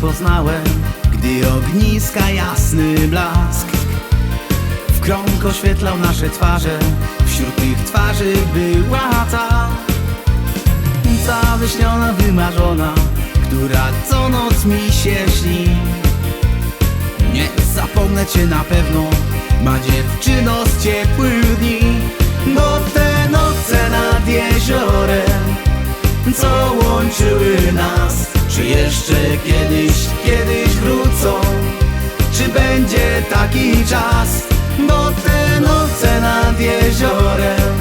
poznałem, gdy ogniska jasny blask w krąg oświetlał nasze twarze. Wśród tych twarzy była ta, ta wyśniona, wymarzona, która co noc mi się śni. Nie zapomnę cię na pewno, ma dziewczyno z ciepłych dni, bo te noce nad jeziorem, co łączyły nas, czy jeszcze kiedyś, kiedyś wrócą, czy będzie taki czas, bo te noce nad jeziorem,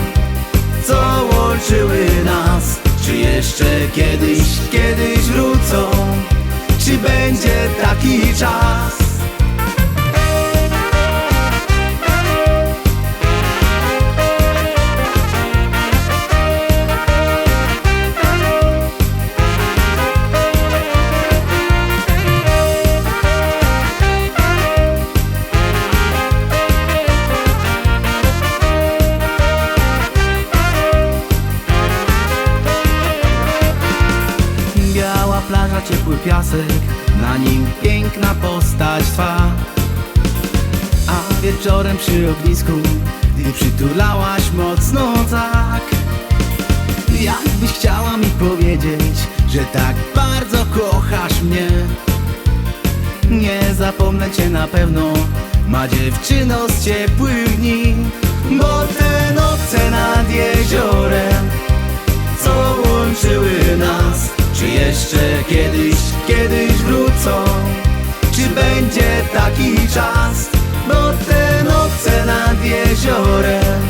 co łączyły nas, czy jeszcze kiedyś, kiedyś wrócą, czy będzie taki czas. Ciepły piasek, na nim piękna postać twa. A wieczorem przy ognisku, gdy przytulałaś mocno tak. Jakbyś chciała mi powiedzieć, że tak bardzo kochasz mnie. Nie zapomnę cię na pewno, ma dziewczyno z ciepłych dni, bo te noce nad jeziorem jeszcze kiedyś, kiedyś wrócą. Czy będzie taki czas? Bo te noce nad jeziorem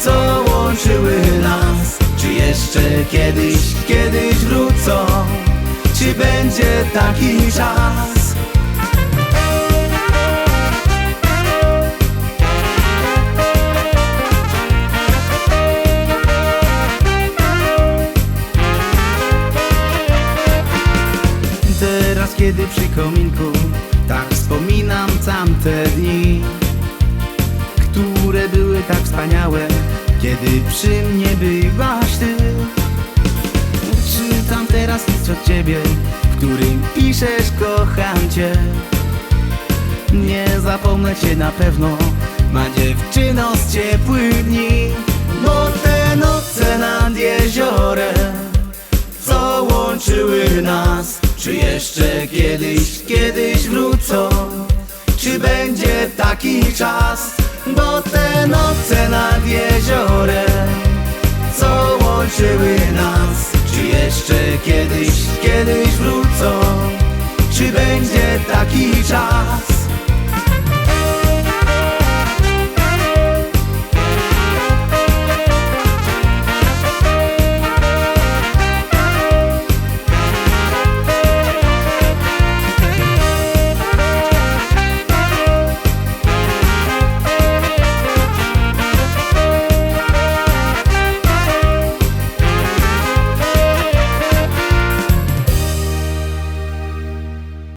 Co łączyły nas. Czy jeszcze kiedyś, kiedyś wrócą? Czy będzie taki czas tak wspaniałe Kiedy przy mnie byłaś ty. Czytam teraz list od ciebie W którym piszesz kocham cię. Nie zapomnę cię na pewno Ma dziewczyno z ciepłych dni. Bo te noce nad jeziorem co łączyły nas. Czy jeszcze kiedyś, kiedyś wrócą? Czy będzie taki czas Bo te noce nad jeziorem Co łączyły nas Czy jeszcze kiedyś, kiedyś wrócą? Czy będzie taki czas